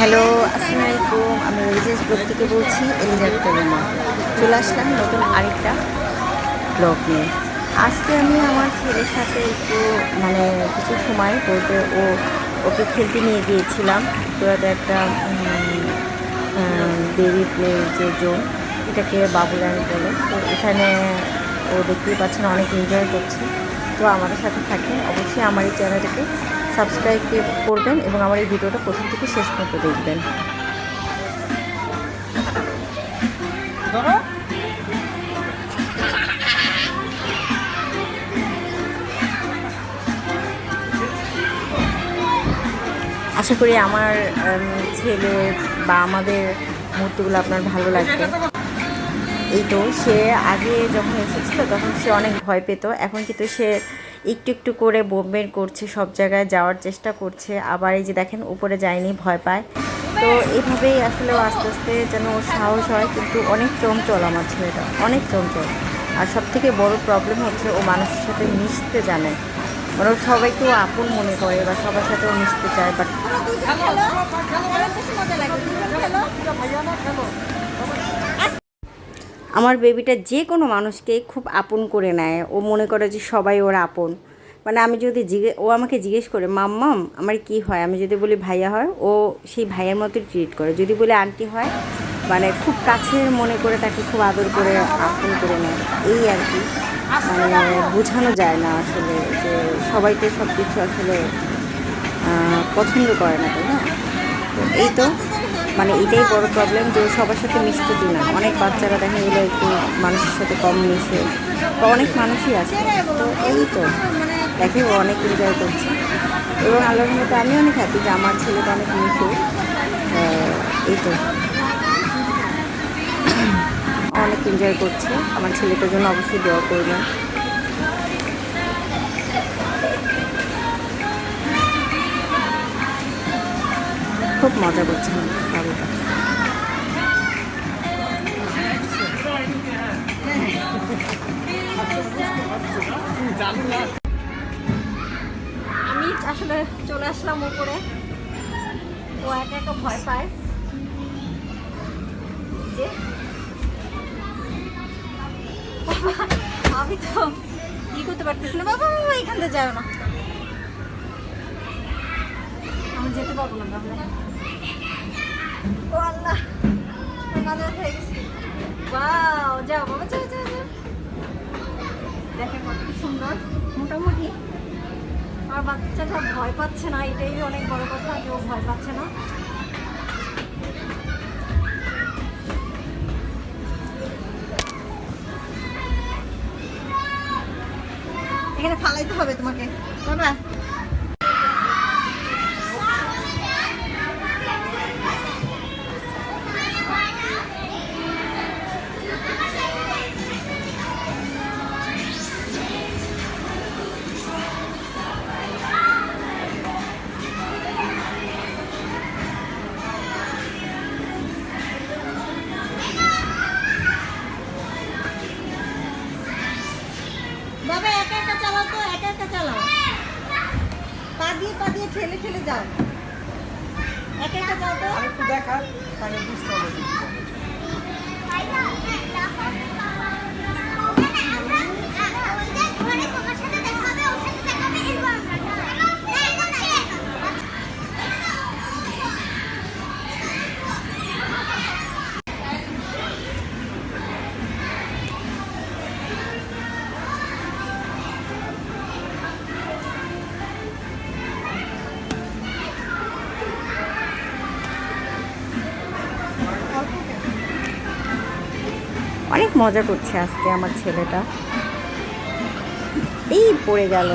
Hello আসসালামু আলাইকুম আমি রিজেস ব্লগ থেকে বলছি, এলিজাবেথ রুমা চলে আসলাম নতুন আরেকটা ব্লগ নিয়ে। আজকে আমি আমার ছেলের সাথে একটু মানে কিছু সময় বলতে ও, ওকে খেলতে নিয়ে গিয়েছিলাম। তো একটা বেবি প্লে যে জোন, এটাকে বাবুল্যান্ড বলে। তো এখানে ও দেখতেই পাচ্ছেন, অনেক এনজয় করছে। তো আমাদের সাথে থাকেন। অবশ্যই আমার এই চ্যানেলটাকে সাবস্ক্রাইব করবেন এবং আমার এই ভিডিওটা প্রথম থেকে শেষ পর্যন্ত দেখবেন। আশা করি আমার ছেলে বা আমাদের মুহূর্তগুলো আপনার ভালো লাগবে। এই তো সে আগে যখন এসেছিল তখন সে অনেক ভয় পেত এখন কিন্তু সে একটু একটু করে বোমবের করছে সব জায়গায় যাওয়ার চেষ্টা করছে আবার এই যে দেখেন উপরে যায়নি ভয় পায় তো এইভাবেই আসলে আস্তে আস্তে যেন ওর সাহস হয় কিন্তু অনেক চঞ্চল আমার ছেলেটা অনেক চঞ্চল আর সব থেকে বড় প্রবলেম হচ্ছে ও মানুষের সাথে মিশতে জানে মানে ও সবাইকে ও আপন মনে করে বা সবার সাথে ও মিশতে চায় বাট আমার বেবিটা যে কোনো মানুষকে খুব আপন করে নেয়। ও মনে করে যে সবাই ওর আপন। মানে আমি যদি জিজ্ঞে ও আমাকে জিজ্ঞেস করে মাম্মাম আমার কি হয়? আমি যদি বলি, ভাইয়া হয়, ও সেই ভাইয়ের মতোই ট্রিট করে। যদি বলি, আন্টি হয় মানে খুব কাছের মনে করে তাকে খুব আদর করে, আপন করে নেয়। এই আর কি। মানে বোঝানো যায় না আসলে যে সবাইকে সব কিছু আসলে পছন্দ করে না, তাই না? এই তো। মানে এটাই বড় প্রবলেম যে সবার সাথে মিশতে দিই না। অনেক বাচ্চারা দেখা গেলো একটু মানুষের সাথে কম মিশে। বা অনেক মানুষই আছে। তো এই তো। দেখে অনেক এনজয় করছে। এবং আল্লাহর মতো আমি অনেক হ্যাপি যে আমার ছেলেটা অনেক মিশে এই তো। অনেক এনজয় করছে। আমার ছেলেটার জন্য অবশ্যই দোয়া করবেন। খুব মজা করছে। বাবুটা আমি আসলে চলে আসলাম উপরে। ও একা একা ভয় পায়। যে আমি তো ই করতে পারতেছি না। বাবা বাবা এখান থেকে যাও না। আমি যেতে পারব না তাহলে। ও আল্লাহ মাঝে হয়ে গেছি। বাও যাও বাবা, যাও যাও কত সুন্দর, মোটামুটি। আর বাচ্চাটা ভয় পাচ্ছে না, এটাই অনেক বড় কথা ও ভয় পাচ্ছে না। এখানে ফালাইতে হবে তোমাকে। বাবা বাবা একা একা চালাও তো একা একা চালাও। পা দিয়ে পা দিয়ে ঠেলে ঠেলে যাও। একা একা যাও তো। আরেকটু দেখা তাহলে বুঝতে হবে। অনেক মজা করছে আজকে আমার ছেলেটা। এই পড়ে গেল।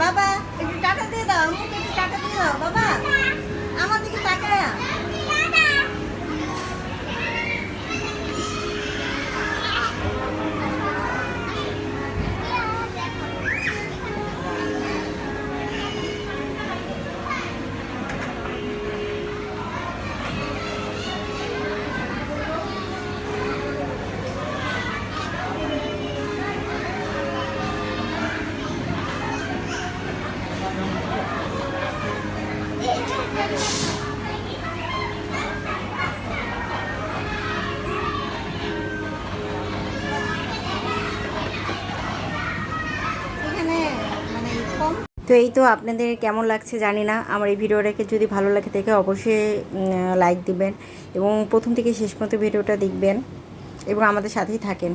বাবা, একটু টাকা দিয়ে দাও একটু টাকা দিয়ে দাও, বাবা। তো এই তো আপনাদের কেমন লাগছে জানি না। আমার এই ভিডিওটাকে যদি ভালো লাগে থেকে অবশ্যই লাইক দিবেন এবং প্রথম থেকে শেষ মতো ভিডিওটা দেখবেন এবং আমাদের সাথেই থাকেন।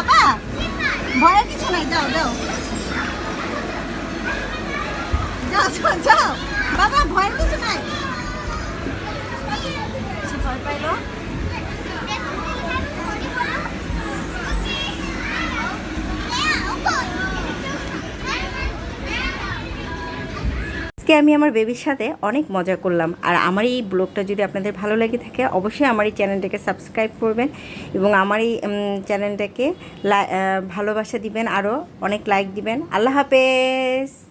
যাবা ভয়ের কিছু নাই যাও যাও যাও যাও। বাবা ভয়ের কিছু নাই। আমি আমার বেবির সাথে অনেক মজা করলাম। আর আমার এই ব্লগটা যদি আপনাদের ভালো লাগে থাকে, অবশ্যই আমার এই চ্যানেলটাকে সাবস্ক্রাইব করবেন এবং আমার এই চ্যানেলটাকে ভালোবাসা দিবেন, আরও অনেক লাইক দিবেন। আল্লাহ হাফেজ!